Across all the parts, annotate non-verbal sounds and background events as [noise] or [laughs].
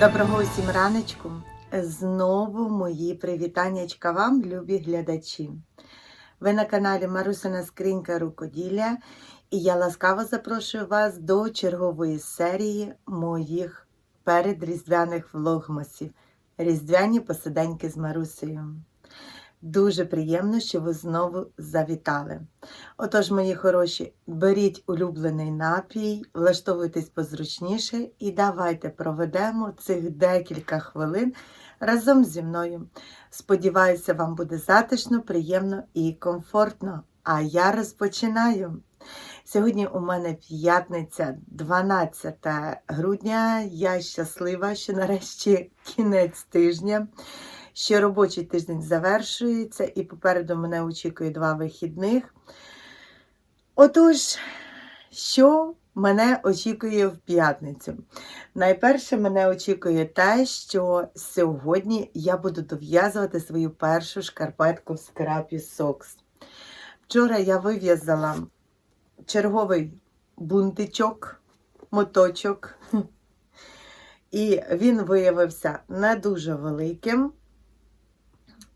Доброго усім раночку. Знову мої привітаннячка вам, любі глядачі. Ви на каналі Марусина Скринька Рукоділля, і я ласкаво запрошую вас до чергової серії моїх передріздвяних влогмасів. Різдвяні посиденьки з Марусею. Дуже приємно, що ви знову завітали. Отож, мої хороші, беріть улюблений напій, влаштовуйтесь позручніше і давайте проведемо цих декілька хвилин разом зі мною. Сподіваюся, вам буде затишно, приємно і комфортно. А я розпочинаю. Сьогодні у мене п'ятниця, 12 грудня. Я щаслива, що нарешті кінець тижня що робочий тиждень завершується, і попереду мене очікує два вихідних. Отож, що мене очікує в п'ятницю? Найперше, мене очікує те, що сьогодні я буду дов'язувати свою першу шкарпетку в скрапі Сокс. Вчора я вив'язала черговий бунтичок, моточок, [laughs] і він виявився не дуже великим.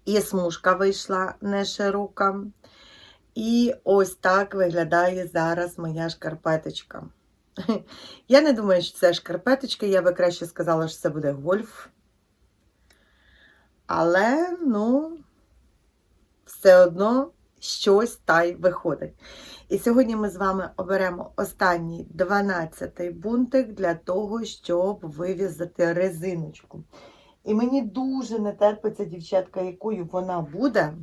І смужка вийшла не широка. І ось так виглядає зараз моя шкарпеточка. [laughs] Я не думаю, що це шкарпеточка, я би краще сказала, що це буде гольф. Але, ну, все одно щось та й виходить. І сьогодні ми з вами оберемо останній 12-й бунтик для того, щоб вив'язати резиночку. І мені дуже не терпиться, дівчатка, якою вона буде.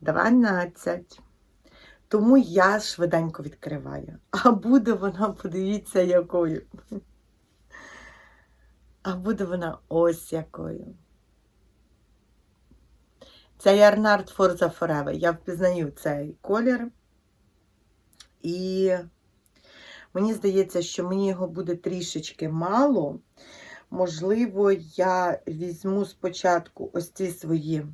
12. Тому я швиденько відкриваю. А буде вона, подивіться, якою. А буде вона ось якою. Це Ярнард Forza Forever. Я впізнаю цей колір. І Мені здається, що мені його буде трішечки мало. Можливо, я візьму спочатку ось ці свої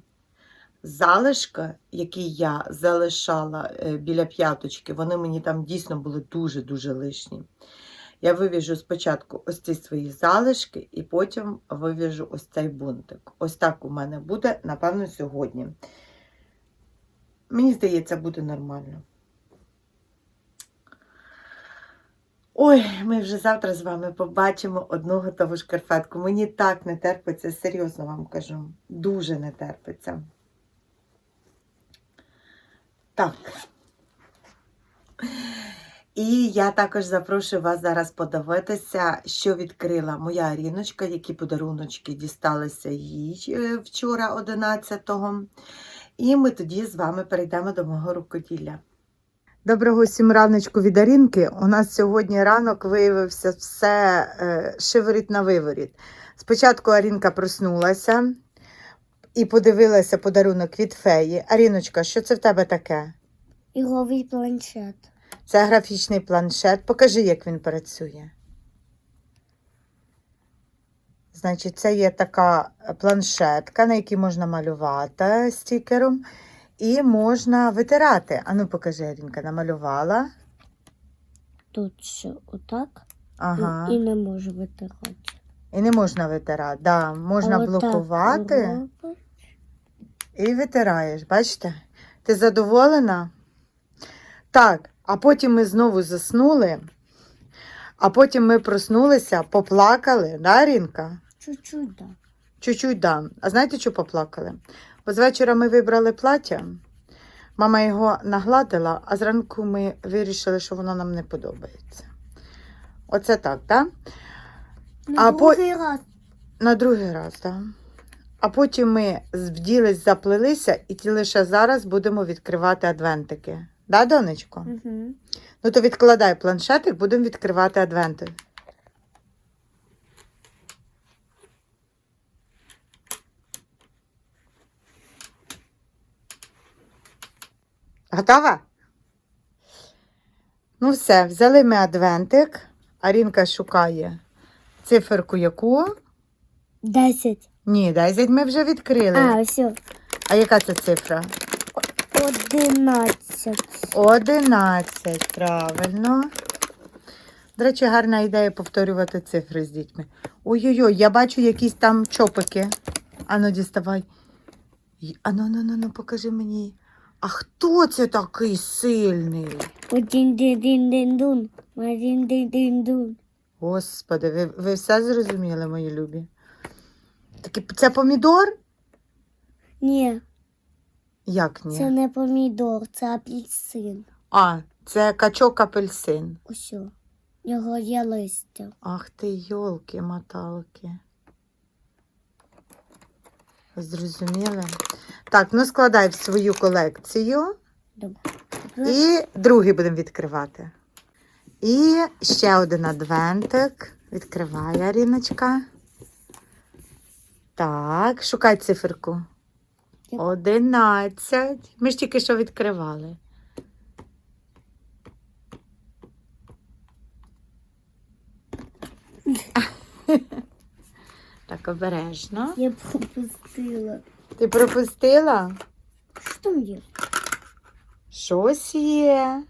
залишки, які я залишала е, біля п'яточки. Вони мені там дійсно були дуже-дуже лишні. Я вивіжу спочатку ось ці свої залишки, і потім вивіжу ось цей бунтик. Ось так у мене буде, напевно, сьогодні. Мені здається, буде нормально. Ой, ми вже завтра з вами побачимо одну готову шкарпетку. Мені так не терпиться, серйозно вам кажу. Дуже не терпиться. Так. І я також запрошую вас зараз подивитися, що відкрила моя Аріночка, які подаруночки дісталися їй е, вчора, 11-го. І ми тоді з вами перейдемо до мого рукоділля. Доброго всім раночку від Арінки. У нас сьогодні ранок виявився все е, шиворіт на виворіт. Спочатку Арінка проснулася і подивилася подарунок від феї. Аріночка, що це в тебе таке? Ігровий планшет. Це графічний планшет. Покажи, як він працює. Значить, це є така планшетка, на якій можна малювати стікером. І можна витирати. Ану, покажи, Арінка, намалювала. Тут ще отак Ага. і, і не можу витирати. І не можна витирати. Да, можна отак блокувати робиш. і витираєш. Бачите? Ти задоволена? Так, а потім ми знову заснули, а потім ми проснулися, поплакали, да, Арінка? Чуть-чуть, да. Чуть-чуть да. А знаєте, що поплакали? З вечора ми вибрали плаття, мама його нагладила, а зранку ми вирішили, що воно нам не подобається. Оце так, так? На А по- раз. На другий раз, так. А потім ми вділись, заплелися, і ті лише зараз будемо відкривати адвентики. Да, донечко? Угу. Ну то відкладай планшетик, будемо відкривати адвенти. Готова? Ну все, взяли ми адвентик. Арінка шукає циферку яку? Десять. Ні, 10 ми вже відкрили. А, все. А яка це цифра? Одинадцять. 11, правильно. До речі, гарна ідея повторювати цифри з дітьми. Ой-ой-ой, я бачу якісь там чопики. Ану, діставай. Ану, ну, ну, ну, покажи мені. А хто це такий сильний? Один дин дин дин дун. Один дин дин дун. Господи, ви, ви все зрозуміли, мої любі? Такі, це помідор? Ні, Як ні? це не помідор, це апельсин. А, це качок апельсин. Усьо. Його є листя. Ах ти, йолки, моталки. Зрозуміли? Так, ну складай в свою колекцію. Добре. І другий будемо відкривати. І ще один адвентик. Відкривай, Аріночка. Так, шукай циферку. Одинадцять. Ми ж тільки що відкривали. [laughs] Так, обережно. Я пропустила. Ти пропустила? Що там є? Щось є.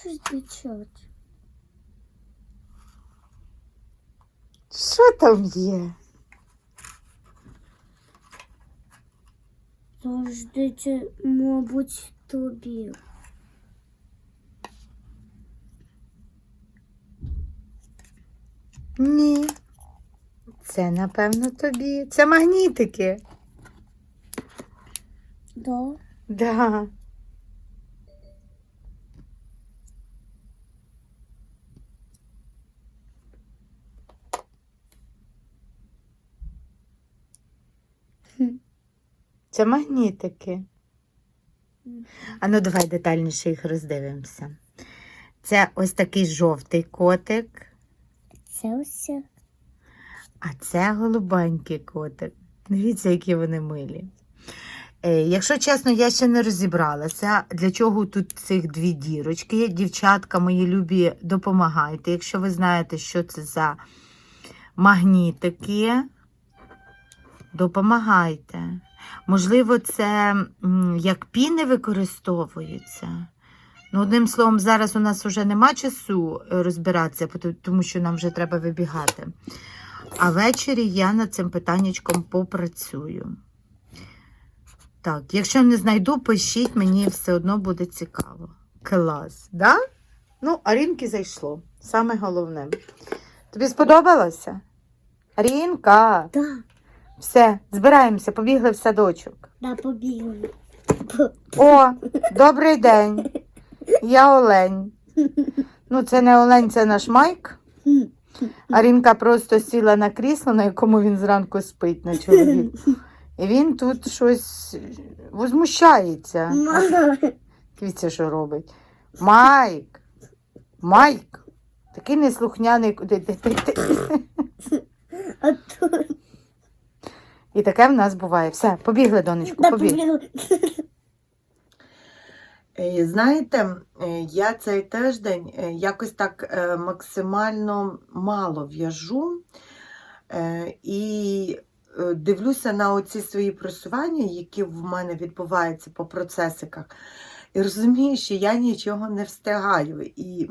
Щось дичать. Що там є? Завжди мабуть, тобі. Ні. Це, напевно, тобі. Це магнітики. Да. Да. Це магнітики. А ну давай детальніше їх роздивимося. Це ось такий жовтий котик, Це все. а це голубенький котик. Дивіться, які вони милі. Е, якщо чесно, я ще не розібралася, для чого тут цих дві дірочки. Дівчатка, мої любі, допомагайте. Якщо ви знаєте, що це за магнітики, допомагайте. Можливо, це як піни використовуються. Ну, одним словом, зараз у нас вже нема часу е, розбиратися, тому що нам вже треба вибігати. А ввечері я над цим питаннячком попрацюю. Так, якщо не знайду, пишіть, мені все одно буде цікаво. Клас, да? Ну, Арінки зайшло. Саме головне. Тобі сподобалося? Арінка, Да. все, збираємося, побігли в садочок. Да, побігли. О, добрий день. Я Олень. Ну, це не Олень, це наш Майк. Арінка просто сіла на крісло, на якому він зранку спить на чоловік. І він тут щось возмущається. Дивіться, що робить. Майк. Майк. Такий неслухняний. І таке в нас буває. Все, побігли, донечку, побігли. Е, Знаєте, е, я цей тиждень е, якось так максимально мало в'яжу і дивлюся на оці свої просування, які в мене відбуваються по процесиках, і розумію, що я нічого не встигаю. І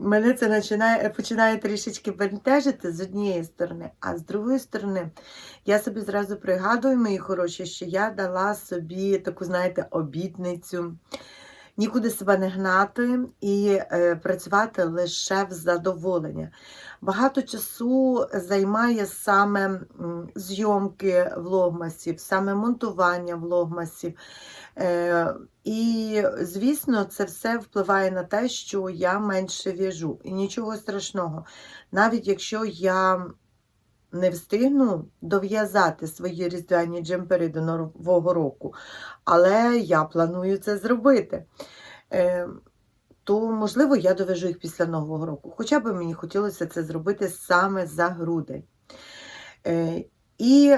мене це починає, починає трішечки бентежити з однієї сторони, а з другої сторони, я собі зразу пригадую, мої хороші, що я дала собі таку, знаєте, обітницю нікуди себе не гнати і е, працювати лише в задоволення. Багато часу займає саме зйомки влогмасів, саме монтування влогмасів. Е, і, звісно, це все впливає на те, що я менше в'яжу. І нічого страшного. Навіть якщо я не встигну дов'язати свої різдвяні джемпери до Нового року, але я планую це зробити. Е, то, можливо, я довяжу їх після Нового року. Хоча б мені хотілося це зробити саме за грудень. Е, і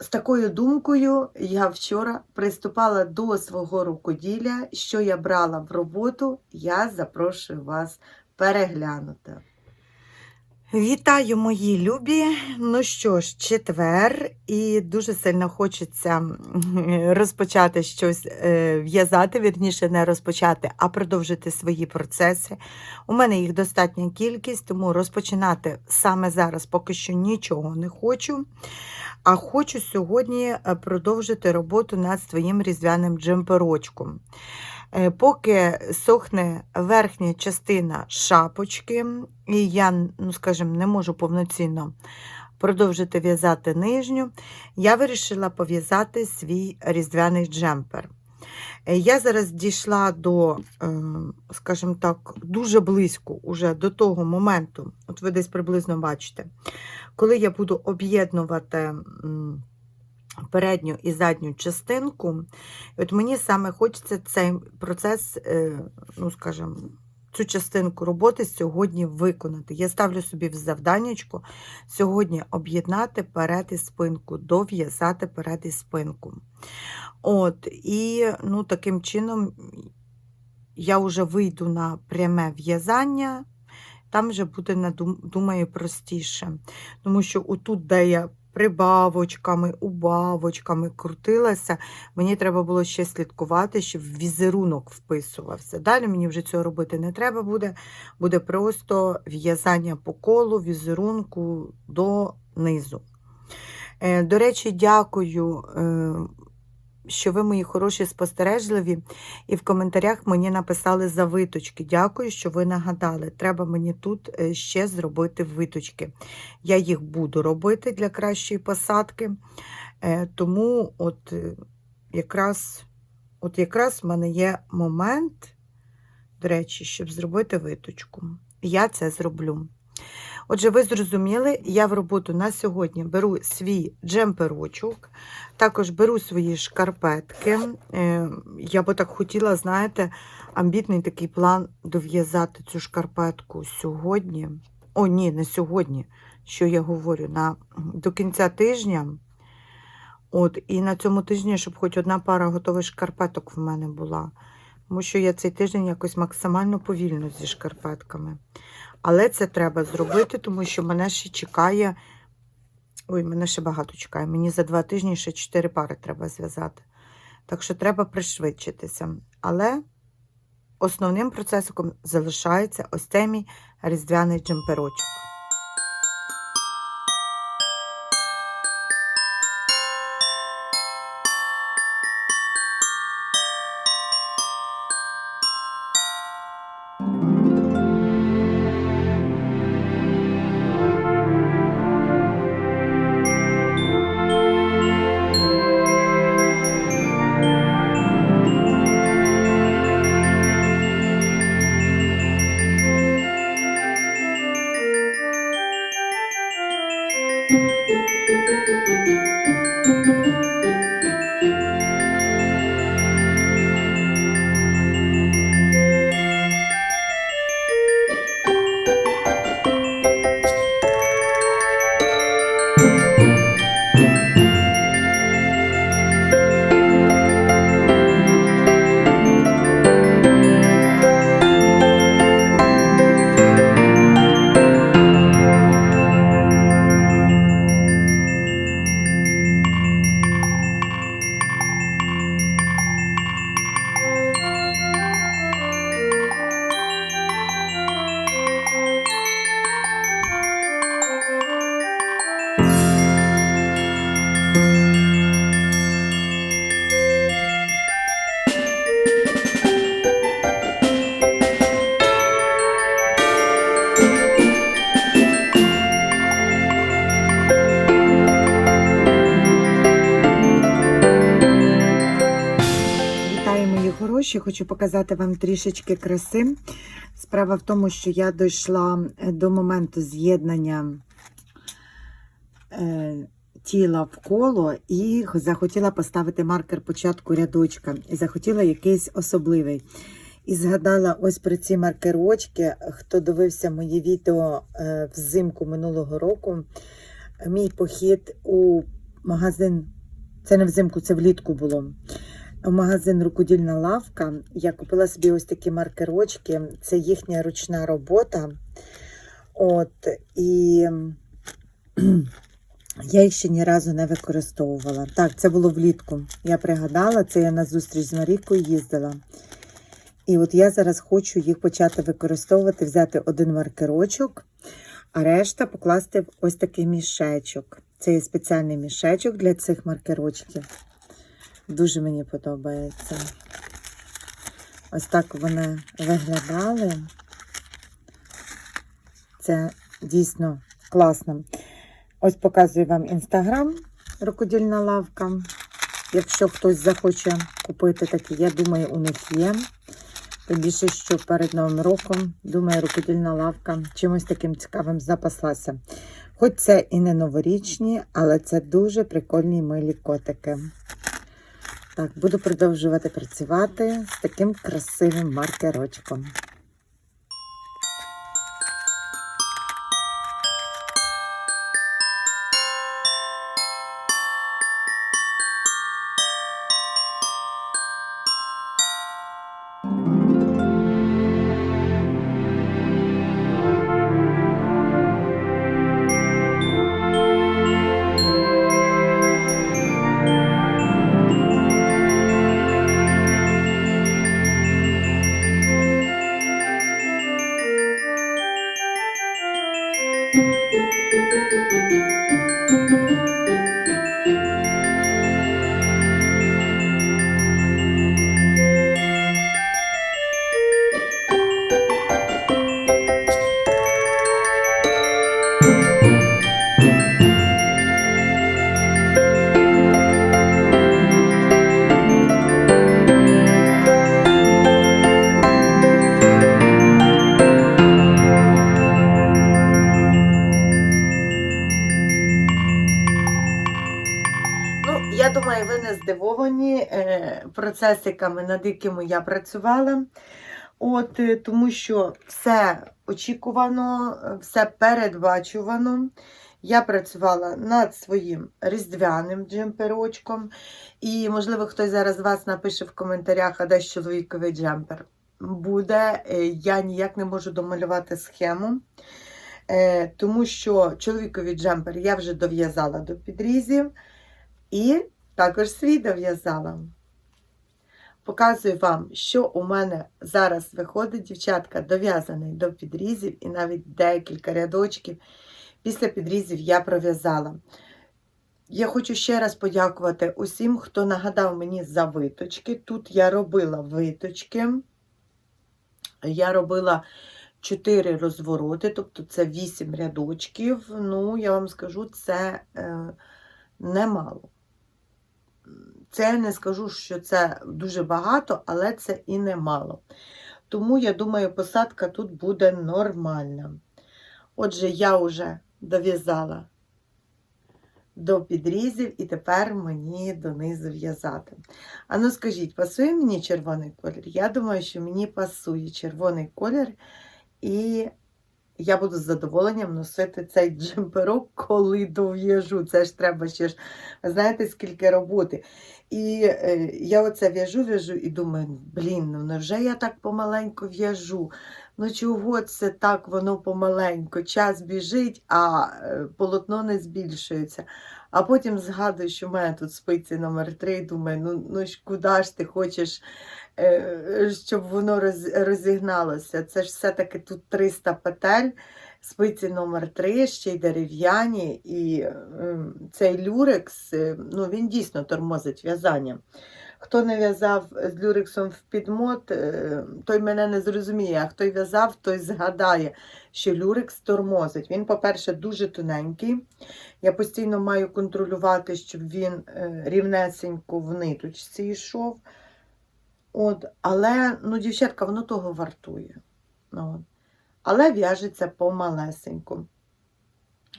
з такою думкою я вчора приступала до свого рукоділля, що я брала в роботу, я запрошую вас переглянути. Вітаю, мої любі! Ну що ж, четвер, і дуже сильно хочеться розпочати щось е, в'язати, вірніше, не розпочати, а продовжити свої процеси. У мене їх достатня кількість, тому розпочинати саме зараз поки що нічого не хочу. А хочу сьогодні е, продовжити роботу над своїм різдвяним джемперочком. Е, Поки сохне верхня частина шапочки, і я, ну скажімо, не можу повноцінно продовжити в'язати нижню, я вирішила пов'язати свій різдвяний джемпер. Е, Я зараз дійшла до, е, скажімо так, дуже близько уже до того моменту, от ви десь приблизно бачите, коли я буду об'єднувати передню і задню частинку, от мені саме хочеться цей процес, е, ну скажімо, цю частинку роботи сьогодні виконати. Я ставлю собі в завданнячко сьогодні об'єднати перед і спинку, дов'язати перед і спинку. От, і ну, таким чином я вже вийду на пряме в'язання, там вже буде, думаю, простіше. Тому що отут, де я прибавочками, убавочками крутилася, мені треба було ще слідкувати, щоб візерунок вписувався. Далі мені вже цього робити не треба буде. Буде просто в'язання по колу, візерунку до низу. Е, До речі, дякую, е, що ви мої хороші спостережливі, і в коментарях мені написали за виточки. Дякую, що ви нагадали. Треба мені тут е, ще зробити виточки. Я їх буду робити для кращої посадки. Е, Тому от е, якраз, от якраз в мене є момент, до речі, щоб зробити виточку. Я це зроблю. Отже, ви зрозуміли, я в роботу на сьогодні беру свій джемперочок, також беру свої шкарпетки. Е, Я би так хотіла, знаєте, амбітний такий план дов'язати цю шкарпетку сьогодні. О, ні, не сьогодні, що я говорю, на, до кінця тижня. От, і на цьому тижні, щоб хоч одна пара готових шкарпеток в мене була. Тому що я цей тиждень якось максимально повільно зі шкарпетками. Але це треба зробити, тому що мене ще чекає. Ой, мене ще багато чекає. Мені за два тижні ще чотири пари треба зв'язати. Так що треба пришвидшитися. Але основним процесом залишається ось цей мій різдвяний джемперочок. Хочу показати вам трішечки краси. Справа в тому, що я дійшла е, до моменту з'єднання е, тіла в коло і захотіла поставити маркер початку рядочка. І захотіла якийсь особливий. І згадала ось про ці маркерочки, хто дивився моє відео е, взимку минулого року. Мій похід у магазин, це не взимку, це влітку було магазин Рукодільна лавка. Я купила собі ось такі маркерочки. Це їхня ручна робота. От, і [clears throat] я їх ще ні разу не використовувала. Так, це було влітку. Я пригадала, це я на зустріч з Марійкою їздила. І от я зараз хочу їх почати використовувати, взяти один маркерочок, а решта покласти в ось такий мішечок. Це є спеціальний мішечок для цих маркерочків. Дуже мені подобається. Ось так вони виглядали. Це дійсно класно. Ось показую вам інстаграм, рукодільна лавка. Якщо хтось захоче купити такі, я думаю, у них є. Тим більше, що перед Новим роком, думаю, рукодільна лавка чимось таким цікавим запаслася. Хоч це і не новорічні, але це дуже прикольні милі котики. Так, буду продовжувати працювати з таким красивим маркерочком. Процесиками, над якими я працювала. От, е, тому що все очікувано, е, все передбачувано. Я працювала над своїм різдвяним джемперочком. І, можливо, хтось зараз з вас напише в коментарях, а де чоловіковий джемпер. Буде, Е, я ніяк не можу домалювати схему. Тому що чоловіковий джемпер я вже дов'язала до підрізів. І також свій дов'язала. Показую вам, що у мене зараз виходить, дівчатка, дов'язаний до підрізів, і навіть декілька рядочків після підрізів я пров'язала. Я хочу ще раз подякувати усім, хто нагадав мені за виточки. Тут я робила виточки. Я робила 4 розвороти, тобто це 8 рядочків. Ну, я вам скажу, це е, немало. Це не скажу, що це дуже багато, але це і немало. Тому, я думаю, посадка тут буде нормальна. Отже, я вже дов'язала до підрізів, і тепер мені донизу в'язати. А ну скажіть, пасує мені червоний колір? Я думаю, що мені пасує червоний колір, і я буду з задоволенням носити цей джемперок, коли дов'яжу. Це ж треба ще ж, знаєте, скільки роботи. І е, я оце в'яжу, в'яжу і думаю, блін, ну невже я так помаленьку в'яжу? Ну чого це так воно помаленько? Час біжить, а е, полотно не збільшується. А потім згадую, що в мене тут спиці номер 3 і думаю, ну, ну ж куди ж ти хочеш, е, щоб воно роз, розігналося? Це ж все-таки тут 300 петель, спиці номер 3 ще й дерев'яні, і е, цей люрекс, е, ну він дійсно тормозить в'язання. Хто не в'язав з люрексом в підмот, е, той мене не зрозуміє, а хто в'язав, той згадає, що люрекс тормозить. Він, по-перше, дуже тоненький. Я постійно маю контролювати, щоб він е, рівнесенько в ниточці йшов. От, але, ну, дівчатка, воно того вартує. Ну, от. Але в'яжеться помалесенько.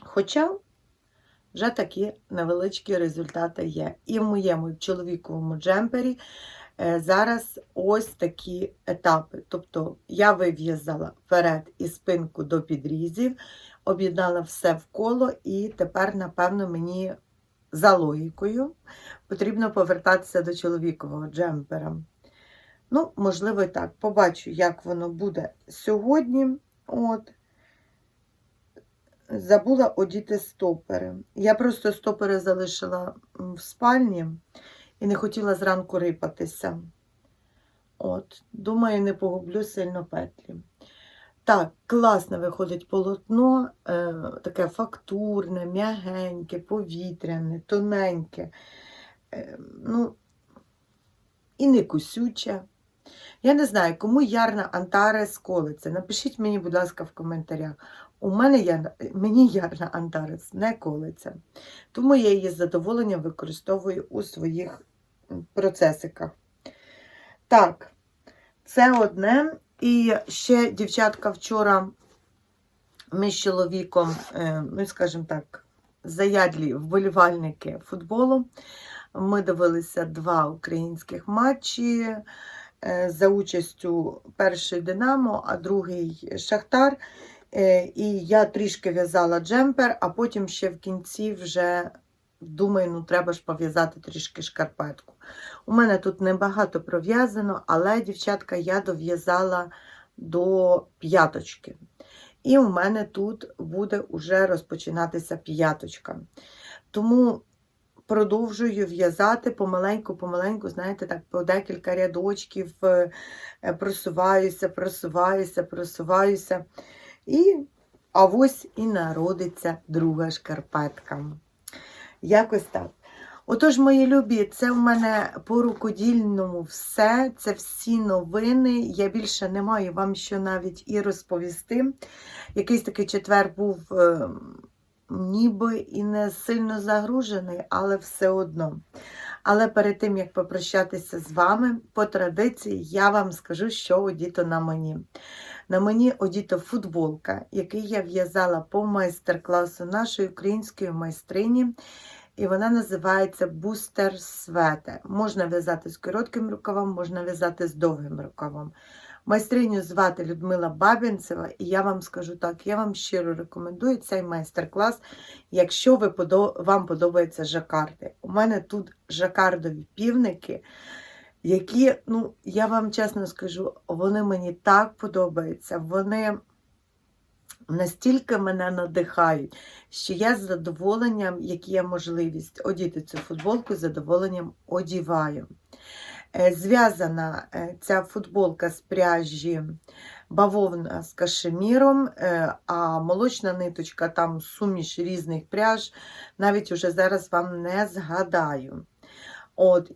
Хоча вже такі невеличкі результати є. І в моєму чоловіковому джемпері е, зараз ось такі етапи. Тобто я вив'язала вперед і спинку до підрізів, об'єднала все в коло, і тепер, напевно, мені за логікою потрібно повертатися до чоловікового джемпера. Ну, можливо, і так. Побачу, як воно буде сьогодні. От. Забула одіти стопери. Я просто стопери залишила в спальні і не хотіла зранку рипатися. От, думаю, не погублю сильно петлі. Так, класно виходить полотно, е, таке фактурне, м'ягеньке, повітряне, тоненьке. Е, ну, і не кусюче. Я не знаю, кому ярна Антарес колиться. Напишіть мені, будь ласка, в коментарях. У мене ярна, мені ярна Антарес не колиться. Тому я її з задоволенням використовую у своїх процесиках. Так, це одне. І ще, дівчатка, вчора ми з чоловіком, е, ну, скажімо так, заядлі вболівальники футболу. Ми дивилися два українських матчі е, за участю перший Динамо, а другий Шахтар. Е, І я трішки в'язала джемпер, а потім ще в кінці вже думаю, ну треба ж пов'язати трішки шкарпетку. У мене тут небагато пров'язано, але, дівчатка, я дов'язала до п'яточки. І у мене тут буде вже розпочинатися п'яточка. Тому продовжую в'язати помаленьку, помаленьку, знаєте, так, по декілька рядочків е, просуваюся, просуваюся, просуваюся. І а ось і народиться друга шкарпетка. Якось так. Отож, мої любі, це в мене по рукодільному все. Це всі новини. Я більше не маю вам що навіть і розповісти. Якийсь такий четвер був е, ніби і не сильно загружений, але все одно. Але перед тим, як попрощатися з вами, по традиції я вам скажу, що одіто на мені. На мені одіто футболка, який я в'язала по майстер-класу нашої української майстрині. І вона називається бустер светер. Можна в'язати з коротким рукавом, можна в'язати з довгим рукавом. Майстриню звати Людмила Бабінцева, і я вам скажу так: я вам щиро рекомендую цей майстер-клас, якщо ви вам подобаються жакарди. У мене тут жакардові півники, які, ну, я вам чесно скажу, вони мені так подобаються. Вони настільки мене надихають, що я з задоволенням, як є можливість одіти цю футболку, з задоволенням одіваю. Е, Зв'язана е, ця футболка з пряжі бавовна з кашеміром, е, а молочна ниточка там суміш різних пряж, навіть уже зараз вам не згадаю. От,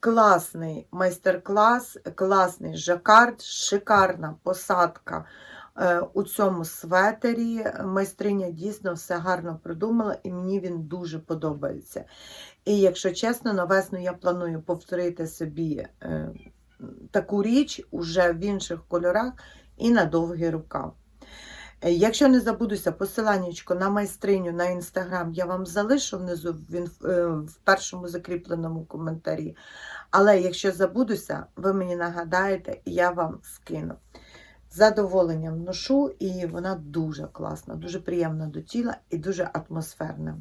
класний майстер-клас, класний жакард, шикарна посадка е, у цьому светері. Майстриня дійсно все гарно придумала, і мені він дуже подобається. І якщо чесно, на весну я планую повторити собі е, таку річ уже в інших кольорах і на довгий рукав. Е, Якщо не забудуся, посиланнячко на майстриню на інстаграм я вам залишу внизу в, інф- е, в першому закріпленому коментарі. Але якщо забудуся, ви мені нагадаєте, я вам скину. З задоволенням ношу, і вона дуже класна, дуже приємна до тіла і дуже атмосферна.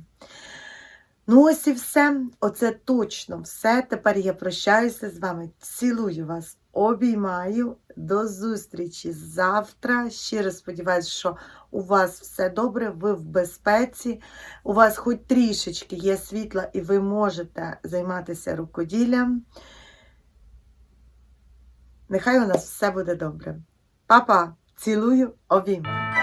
Ну, ось і все. Оце точно все. Тепер я прощаюся з вами. Цілую вас, обіймаю. До зустрічі завтра. Щиро сподіваюся, що у вас все добре, ви в безпеці, у вас хоч трішечки є світла, і ви можете займатися рукоділлям. Нехай у нас все буде добре. Папа, цілую, обіймаю.